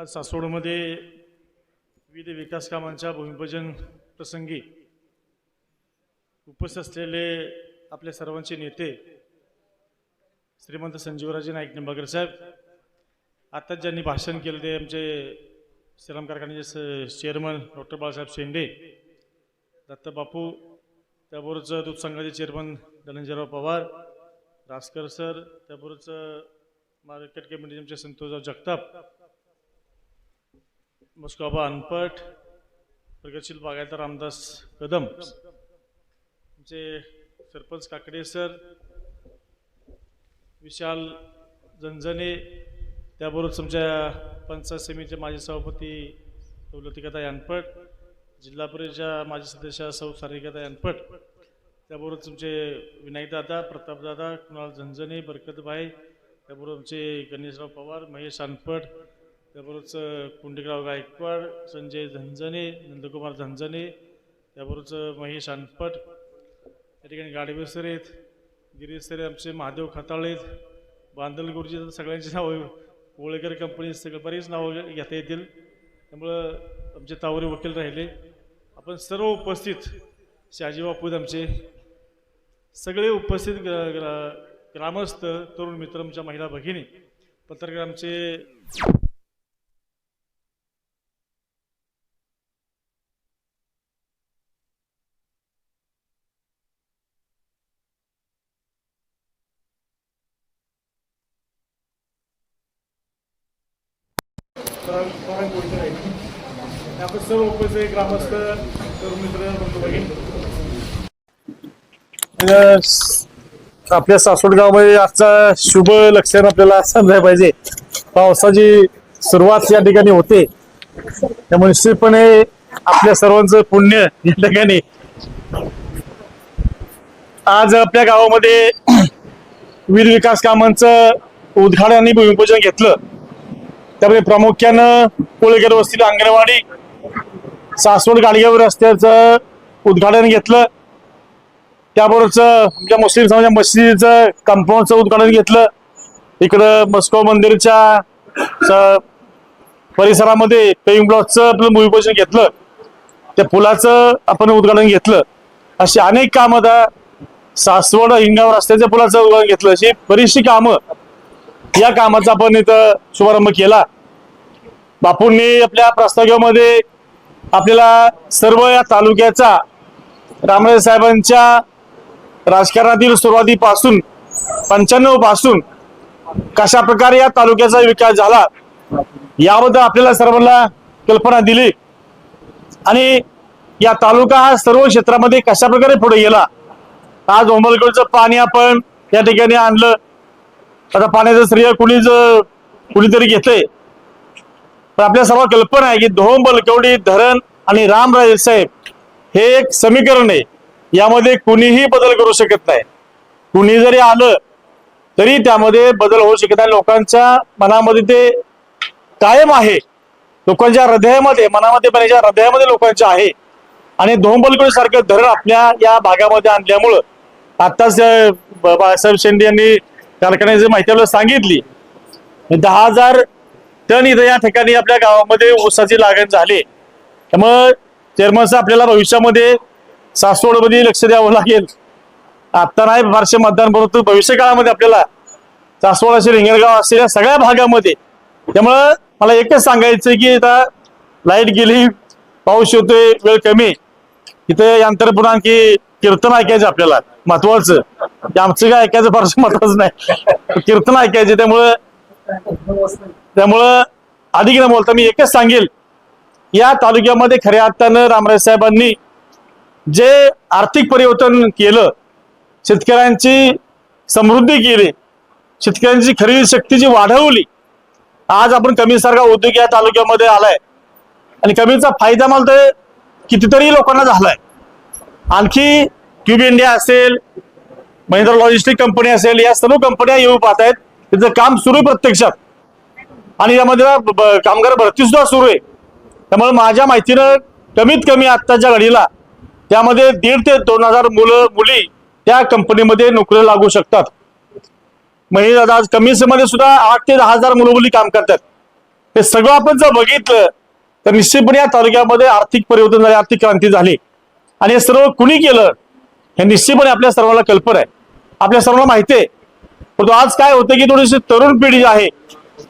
आज सासवडमध्ये विविध विकास कामांच्या भूमिपूजन प्रसंगी उपस्थित असलेले आपल्या सर्वांचे नेते श्रीमंत संजीवराजे नाईक निंबागर साहेब आत्ताच ज्यांनी भाषण केलं ते आमचे श्रीराम कारखान्याचे चेअरमन डॉक्टर बाळासाहेब शेंडे दत्त बापू त्याबरोबरच दूध संघाचे चेअरमन धनंजयराव पवार रासकर सर त्याबरोबरच मार्केट कमिटीचे आमचे संतोषराव जगताप मस्कोबा अनपट प्रगतशील बागायतदार रामदास कदम आमचे सरपंच काकडे सर विशाल झंझणे त्याबरोबर तुमच्या पंचायत समितीचे माजी सभापती सौ लतिकाताई अनपट जिल्हा परिषदेच्या माजी सदस्य सौ सारिकाताई अनपट त्याबरोबर तुमचे विनायकदादा प्रतापदादा कुणाल झंझणे बरकतभाई त्याबरोबर आमचे गणेशराव पवार महेश अनपट त्याबरोबरच पुंडलिकराव गायकवाड संजय झंझने नंदकुमार झंझने त्याबरोबरच महेश अनपट या ठिकाणी गाडवे सर आहेत गिरीश सर आमचे महादेव खताळे आहेत बांदल गुरुजी सगळ्यांची नावं कोळेकर कंपनी सगळं बरीच नावं घेता येतील. त्यामुळं आमचे तावरे वकील राहिले. आपण सर्व उपस्थित शहाजी बापू आमचे. सगळे उपस्थित ग्र- ग्रामस्थ तरुण मित्र आमच्या महिला भगिनी पत्रकार आमचे आपण सर्व ग्रामस्थ मित्र बंधू भगिनी. आपल्या सासवड गावामध्ये आजचा शुभ लक्षण आपल्याला समजायला पाहिजे. पावसाची सुरुवात या ठिकाणी होते. त्यामुळे निश्चितपणे आपल्या सर्वांचं पुण्य या ठिकाणी. आज आपल्या गावामध्ये वीर विकास कामांचं उद्घाटन आणि भूमिपूजन घेतलं. त्यामध्ये प्रामुख्यानं कोळेकर वस्तीला अंगणवाडी सासवड गाडगाव रस्त्याचं उद्घाटन घेतलं. त्याबरोबरच आमच्या मुस्लिम समाजा मशिदीचं कंपाऊंडचं उद्घाटन घेतलं. इकडं मस्को मंदिरच्या परिसरामध्ये पेईंग ब्लॉकचं आपलं भूमिपूजन घेतलं. त्या पुलाचं आपण उद्घाटन घेतलं. अशी अनेक कामं आता सासवड हिंगाव रस्त्याच्या पुलाचं उद्घाटन घेतलं. अशी बरीचशी कामं या कामाचा आपण इथं शुभारंभ केला. बापूंनी आपल्या प्रस्तावामध्ये आपल्याला सर्व या तालुक्याचा रामराजे साहेबांच्या राजकारणातील सुरुवातीपासून पंच्याण्णवपासून कशा प्रकारे या तालुक्याचा विकास झाला याबद्दल आपल्याला सर्वांना कल्पना दिली. आणि या तालुका हा सर्व क्षेत्रामध्ये कशा प्रकारे पुढे गेला आज ओंबलकडचं पाणी आपण या ठिकाणी आणलं. आता पाण्याचं श्रेय कुणीच कुणीतरी घेतलंय. पण आपल्या सर्व कल्पना आहे की धोम बलकवडी धरण आणि रामराजे साहेब हे एक समीकरण आहे. यामध्ये कुणीही बदल करू शकत नाही. कुणी जरी आलं तरी त्यामध्ये बदल होऊ शकत नाही. लोकांच्या मनामध्ये ते कायम आहे. लोकांच्या हृदयामध्ये मनामध्ये पण याच्या हृदयामध्ये लोकांच्या आहे. आणि धोंबलकोडी सारखं धरण आपल्या या भागामध्ये आणल्यामुळं आत्ताच बाळासाहेब शेंडे यांनी कारखान्याची माहिती आपल्याला सांगितली दहा हजार टन इथं या ठिकाणी आपल्या गावामध्ये ऊसाची लागण झाली. त्यामुळं चेअरमनचं आपल्याला भविष्यामध्ये सासवडमध्ये लक्ष द्यावं लागेल. आता नाही फारसे मतदान परंतु भविष्य काळामध्ये आपल्याला सासवड असेल हिंगणगाव असेल या सगळ्या भागामध्ये. त्यामुळं मला एकच सांगायचं की आता लाइट गेली पाऊस येतोय वेळ कमी. इथं यंत्र पुन्हा आणखी कीर्तन ऐकायचं आपल्याला महत्वाचं. की आमचं काय ऐकायचं फारसं मतच नाही. कीर्तन ऐकायचे त्यामुळं त्यामुळं अधिक न बोलता मी एकच सांगेल. या तालुक्यामध्ये खऱ्या अर्थानं रामराज साहेबांनी जे आर्थिक परिवर्तन केलं शेतकऱ्यांची समृद्धी केली शेतकऱ्यांची खरेदी शक्ती जी वाढवली आज आपण कमीसारखा उद्योग या तालुक्यामध्ये आलाय. आणि कमीचा फायदा मला तर कितीतरी लोकांना झालाय. आणखी क्यूब इंडिया असेल महिंद्रा लॉजिस्टिक कंपनी असेल या सर्व कंपन्या येऊ पाहत आहेत त्याचं काम सुरू आहे प्रत्यक्षात. आणि यामध्ये कामगार भरती सुद्धा सुरू आहे. त्यामुळे माझ्या माहितीनं कमीत कमी आत्ताच्या घडीला त्यामध्ये दीड ते दोन हजार मुलं मुली त्या कंपनीमध्ये नोकरी लागू शकतात. म्हणजे महिला आज कमी सुद्धा आठ ते दहा हजार मुलं मुली काम करतात. हे सगळं आपण जर बघितलं तर निश्चितपणे या तालुक्यामध्ये आर्थिक परिवर्तन झाले आर्थिक क्रांती झाली. आणि हे सर्व कुणी केलं हे निश्चितपणे आपल्या सर्वांना कल्पना आहे. आपल्या सर्वांना माहिती आहे. परंतु आज काय होतं की थोडीशी तरुण पिढी जी आहे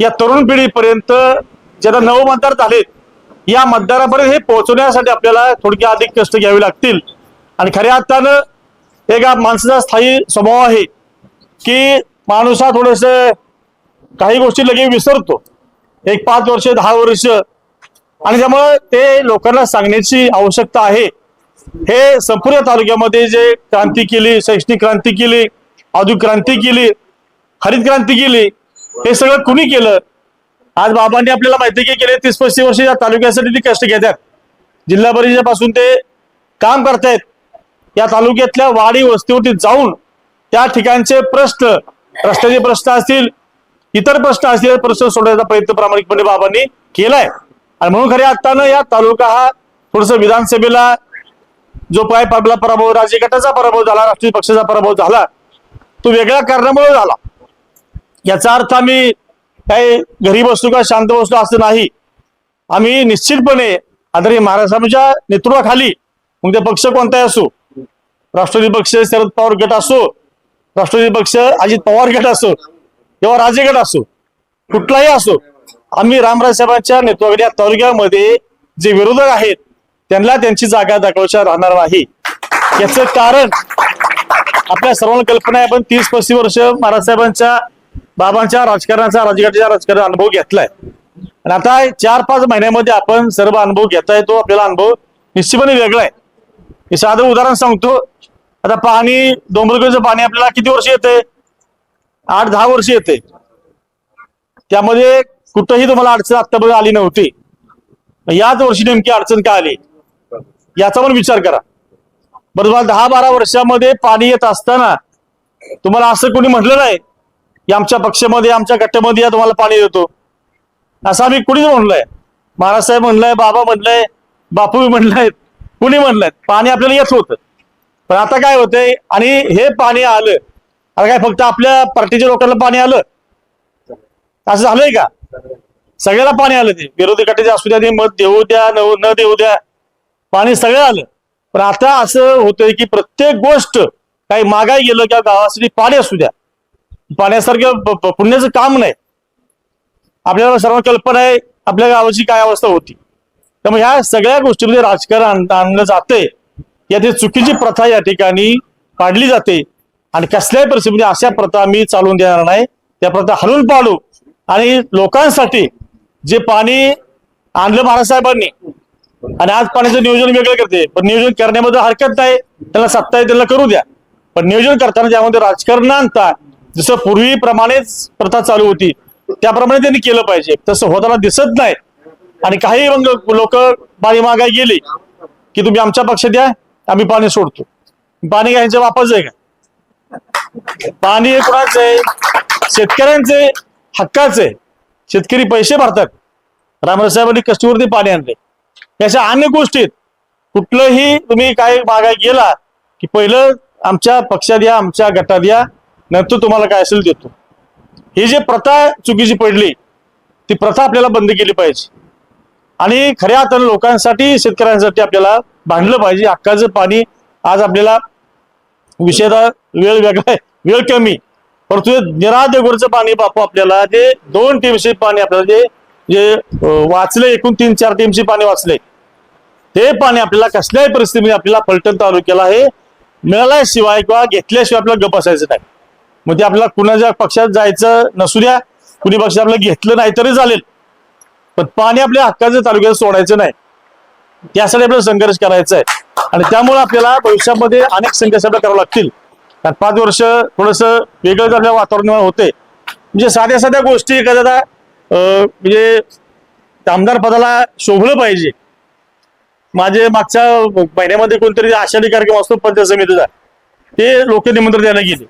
या तरुण पिढीपर्यंत ज्यांना नव मतदार झालेत या मतदारापर्यंत हे पोहोचवण्यासाठी आपल्याला थोडक्या अधिक कष्ट घ्यावे लागतील. आणि खऱ्या अर्थानं एका माणसाचा स्थायी स्वभाव आहे की माणूस हा थोडस काही गोष्टी लगेच विसरतो. एक पाच वर्ष दहा वर्ष. आणि त्यामुळं ते लोकांना सांगण्याची आवश्यकता आहे. हे संपूर्ण तालुक्यामध्ये जे क्रांती केली शैक्षणिक क्रांती केली औद्योगिक क्रांती केली हरित क्रांती केली हे सगळं कुणी केलं? आज बाबांनी आपल्याला माहिती की गेले तीस पस्तीस वर्ष या तालुक्यासाठी ते कष्ट घेतात. जिल्हा परिषदेपासून ते काम करतायत. या तालुक्यातल्या वाडी वस्तीवरती जाऊन त्या ठिकाणचे प्रश्न रस्त्याचे प्रश्न असतील इतर प्रश्न असतील प्रश्न सोडवण्याचा प्रयत्न प्रामाणिकपणे बाबांनी केलाय. आणि म्हणून खऱ्या अर्थानं या तालुका हा थोडस विधानसभेला जो पाय पाबला पराभव राज्य गटाचा पराभव झाला राष्ट्रीय पक्षाचा पराभव झाला तो वेगळ्या कारणामुळे झाला. याचा अर्थ आम्ही काही घरी बसलो का शांत बसलो असं नाही. आम्ही निश्चितपणे आदरणीय महाराष्ट्राच्या नेतृत्वाखाली मग ते पक्ष कोणताही असो राष्ट्रवादी पक्ष शरद पवार गट असो राष्ट्रवादी पक्ष अजित पवार गट असो किंवा राजे गट असो कुठलाही असो आम्ही रामराज साहेबांच्या नेतृत्वाखाली या तालुक्यामध्ये जे विरोधक आहेत त्यांना त्यांची जागा दाखवायच्या राहणार नाही. याचं कारण आपल्या सर्वांना कल्पना आहे आपण तीस पस्तीस वर्ष महाराज साहेबांच्या बाबांच्या राजकारणाचा राजघाटाच्या राजकारण अनुभव घेतलाय. आणि आता चार पाच महिन्यामध्ये आपण सर्व अनुभव घेता येतो आपल्याला अनुभव निश्चितपणे वेगळा आहे. मी साधं उदाहरण सांगतो. आता पाणी डोंबरगडचं पाणी आपल्याला किती वर्ष येते आठ दहा वर्ष येते त्यामध्ये कुठंही तुम्हाला अडचण आतापर्यंत आली नव्हती. याच वर्षी नेमकी अडचण का आली? याचा पण विचार करा. बरं तुम्हाला दहा बारा वर्षामध्ये पाणी येत असताना तुम्हाला असं कोणी म्हटलं नाही की आमच्या पक्षामध्ये आमच्या गट्ट्यामध्ये या तुम्हाला पाणी देतो असं आम्ही कुणीच म्हणलंय. महाराज साहेब म्हणलंय बाबा म्हणलंय बापू म्हणलंय कुणी म्हणलंय? पाणी आपल्याला येत होतं. पण आता काय होतंय आणि हे पाणी आलं आता काय फक्त आपल्या पार्टीच्या लोकांना पाणी आलं? असं झालंय का? सगळ्याला पाणी आलं ते. विरोधी गटाचे असू द्या ते मत देऊ द्या न देऊ द्या. पाणी सगळं आलं. पण आता असं होतंय की प्रत्येक गोष्ट काही मागाय गेलं किंवा गावासाठी पाणी असू द्या. पाण्यासारखं प- पुण्याचं काम नाही. आपल्याला सर्व कल्पना आहे आपल्या गावाची काय अवस्था होती. त्यामुळे ह्या सगळ्या गोष्टीमध्ये राजकारण आणलं जाते याची चुकीची प्रथा या ठिकाणी पाडली जाते. आणि कसल्याही परिस्थितीमध्ये अशा प्रथा आम्ही चालवून देणार नाही. त्या प्रथा हलून पाडू. आणि लोकांसाठी जे पाणी आणलं महाराजसाहेबांनी आणि आज पाण्याचं नियोजन वेगळं करते. पण नियोजन करण्यामध्ये हरकत नाही. त्यांना सत्ता आहे त्यांना करू द्या. पण नियोजन करताना ज्यामध्ये राजकारण आणता जसं पूर्वीप्रमाणेच प्रथा चालू होती त्याप्रमाणे त्यांनी केलं पाहिजे. तसं होताना दिसत नाही. आणि काही मग लोक पाणी मागाय गेली की तुम्ही आमच्या पक्षात द्या आम्ही पाणी सोडतो. पाणी काय यांच्या वापस आहे का? पाणी हे कुणाचं आहे? शेतकऱ्यांचे हक्काचे शेतकरी पैसे भरतात. रामराज साहेबांनी कष्टीवरती पाणी आणले याच्या अनेक गोष्टीत कुठलंही तुम्ही काय मागाय गेला की पहिलं आमच्या पक्षात या आमच्या गटात या नंतर तुम्हाला काय असेल देतो. ही जी प्रथा चुकीची पडली ती प्रथा आपल्याला बंद केली पाहिजे. आणि खऱ्या अर्थानं लोकांसाठी शेतकऱ्यांसाठी आपल्याला भांडलं पाहिजे. हक्काचं पाणी आज आपल्याला विषयाचा वेळ वेगळा आहे. वेळ कमी. परंतु हे निरादेगोरचं पाणी बापू आपल्याला ते दोन टीमचे पाणी आपल्याला जे जे वाचले एकूण तीन चार टीमचे पाणी वाचले ते पाणी आपल्याला कसल्याही परिस्थितीमध्ये आपल्याला फलटण तालुक्याला हे मिळाल्याशिवाय किंवा घेतल्याशिवाय आपल्याला गप असायचं नाही. मग ते आपल्याला कुणाच्या पक्षात जायचं नसू द्या कुणी पक्ष आपल्याला घेतलं नाही तरी चालेल. पण पाणी आपल्या हक्काचं तालुक्यात सोडायचं नाही. त्यासाठी आपल्याला संघर्ष करायचा आहे. आणि त्यामुळे आपल्याला भविष्यामध्ये अनेक संघर्ष आपल्याला करावे लागतील. कारण पाच वर्ष थोडस वेगळं आपल्या वातावरण होते म्हणजे साध्या साध्या गोष्टी एखाद्या म्हणजे आमदार पदाला शोभलं पाहिजे. माझे मागच्या महिन्यामध्ये कोणतरी आषाढी कार्यक्रम असतो पंचायत समितीचा. ते लोक निमंत्रण द्यायला गेले.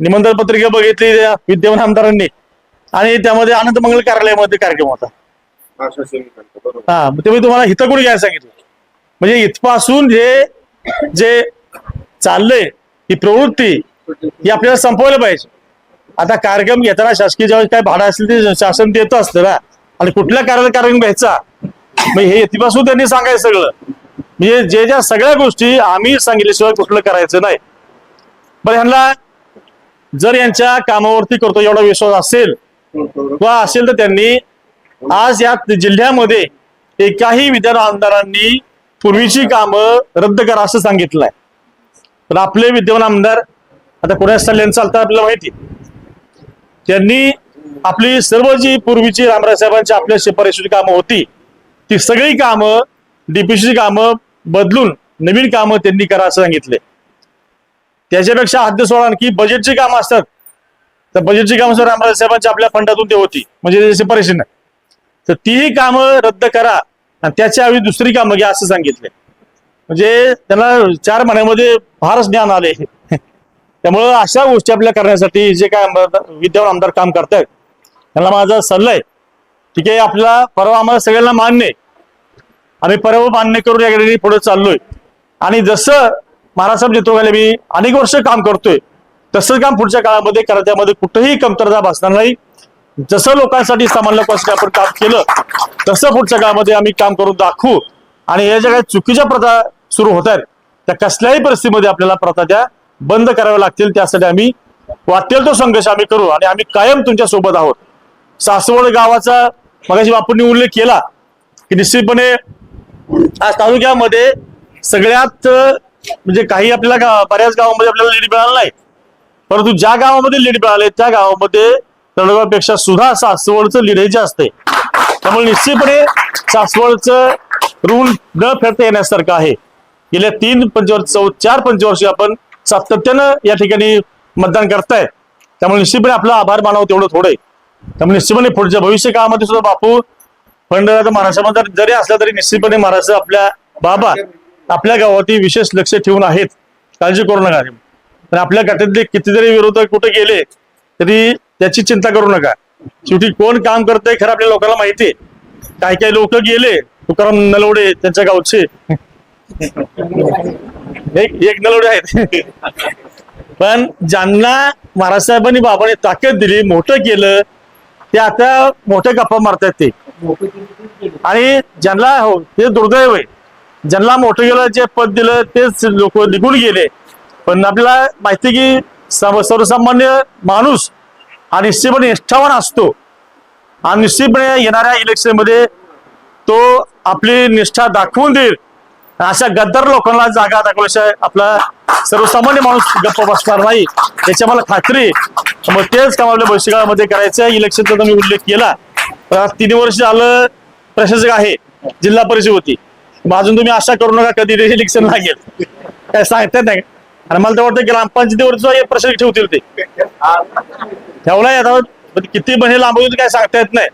निमंत्रण पत्रिका बघितली त्या विद्यमान आमदारांनी. आणि त्यामध्ये आनंद मंगल कार्यालयामध्ये कार्यक्रम होता. हा ते मी तुम्हाला हिथं कोणी घ्यायला सांगितलं? म्हणजे इथपासून जे जे चाललंय ही प्रवृत्ती ही आपल्याला संपवलं पाहिजे. आता कार्यक्रम घेताना शासकीय जेव्हा काय भाडं असेल ते शासन देत असतं ना. आणि कुठल्या कार्याला कारण घ्यायचा? मग हे तिपासून त्यांनी सांगायचं सगळं. म्हणजे जे ज्या सगळ्या गोष्टी आम्ही सांगितल्याशिवाय कुठलं करायचं नाही. पण ह्यांना जर यांच्या कामावरती करतो एवढा विश्वास असेल किंवा असेल तर त्यांनी आज या जिल्ह्यामध्ये एकाही विद्यार्थी आमदारांनी पूर्वीची कामं रद्द करा असं सांगितलंय. पण आपले विद्यमान आमदार आता पुण्यात सल्ल्यानं चालतं आपल्याला माहिती. त्यांनी आपली सर्व जी पूर्वीची रामराज साहेबांची आपल्या शिफारशीची कामं होती ती सगळी कामं डीपीसीची कामं बदलून नवीन कामं त्यांनी करा असं सांगितले त्याच्यापेक्षा हद्द सोडा आणखी बजेटची कामं असतात. तर बजेटची कामं सर रामराज साहेबांच्या आपल्या फंडातून ते होती. म्हणजे सेपरेशन तर तीही कामं रद्द करा आणि त्याच्या ऐवजी दुसरी कामं घ्या असं सांगितले म्हणजे त्यांना चार महिन्यामध्ये फारच ज्ञान आले त्यामुळं अशा गोष्टी आपल्या करण्यासाठी जे काय आमदार- विद्यमान आमदार काम करतायत त्यांना माझा सल्ला आहे. ठीक आहे आपला परवा आम्हाला सगळ्यांना मान्य आहे. आम्ही परवा मान्य करून याकडे पुढे चाललोय. आणि जसं महाराष्ट्र नेतृत्वाखाली मी अनेक वर्ष काम करतोय. तसं काम पुढच्या काळामध्ये करा त्यामध्ये कमतरता भासणार नाही. जसं लोकांसाठी सामान्य लोकांसाठी आपण काम केलं तसं पुढच्या काळामध्ये आम्ही काम करून दाखवू. आणि या ज्या काही चुकीच्या प्रथा सुरू होत आहेत त्या कसल्याही परिस्थितीमध्ये आपल्याला प्रथा त्या बंद कराव्या लागतील त्यासाठी आम्ही वाटेल तो संघर्ष आम्ही करू. आणि आम्ही कायम तुमच्यासोबत आहोत. सासवड गावाचा मगाशी बापूंनी उल्लेख केला की निश्चितपणे आज तालुक्यामध्ये सगळ्यात म्हणजे काही आपल्याला बऱ्याच गावामध्ये आपल्याला लीड मिळालं नाही. परंतु ज्या गावामध्ये लीड मिळाले त्या गावामध्ये तळगावपेक्षा सुद्धा सासवडचं लीड हे जास्त आहे. त्यामुळे निश्चितपणे सासवडचं ऋण न फेडता येण्यासारखं आहे. गेल्या तीन पंचवर्ष चौ चार पंचवर्षी आपण सातत्यानं या ठिकाणी मतदान करतायत त्यामुळे निश्चितपणे आपला आभार मानावं तेवढं थोडं आहे. त्यामुळे निश्चितपणे पुढच्या भविष्य काळामध्ये सुद्धा बापू फंडराचा महाराष्ट्रामध्ये जरी असला तरी निश्चितपणे महाराष्ट्र आपल्या बाबा आपल्या गावावरती विशेष लक्ष ठेवून आहेत. काळजी करू नका. पण आपल्या गटातले कितीतरी विरोधक कुठे गेले तरी त्याची चिंता करू नका. शेवटी कोण काम करतंय खरं आपल्या लोकांना माहिती आहे. काही काही लोक गेले तुकाराम नलवडे त्यांच्या गावचे. एक एक नलवडे आहेत. पण ज्यांना महाराज साहेबांनी बाबांनी ताकद दिली मोठं केलं ते आता मोठ्या गप्पा मारतायत ते. आणि ज्यांना हो ते दुर्दैव आहे. ज्यांना मोठं गेलं जे पद दिलं तेच लोक निघून गेले. पण आपल्याला माहिती आहे की सर्व- सर्वसामान्य माणूस हा निश्चितपणे निष्ठावान असतो. आणि निश्चितपणे येणाऱ्या इलेक्शनमध्ये तो आपली निष्ठा दाखवून देईल. अशा गद्दार लोकांना जागा दाखवल्याशिवाय आपला सर्वसामान्य माणूस गप्प बसणार नाही. याची मला खात्री मग तेच काम आपल्या भविष्यकाळामध्ये करायचं इलेक्शनचा तुम्ही उल्लेख केला. तीन वर्ष झालं प्रशासक आहे जिल्हा परिषद होती. मग अजून तुम्ही आशा करू नका कधी इलेक्शन लागेल. काय सांगतात नाही आणि मला तर वाटतं ग्रामपंचायतीवर सुद्धा प्रशासक ठेवतील ते. ठेवलाय आता किती महिने लांबवतील काय सांगता येत नाही.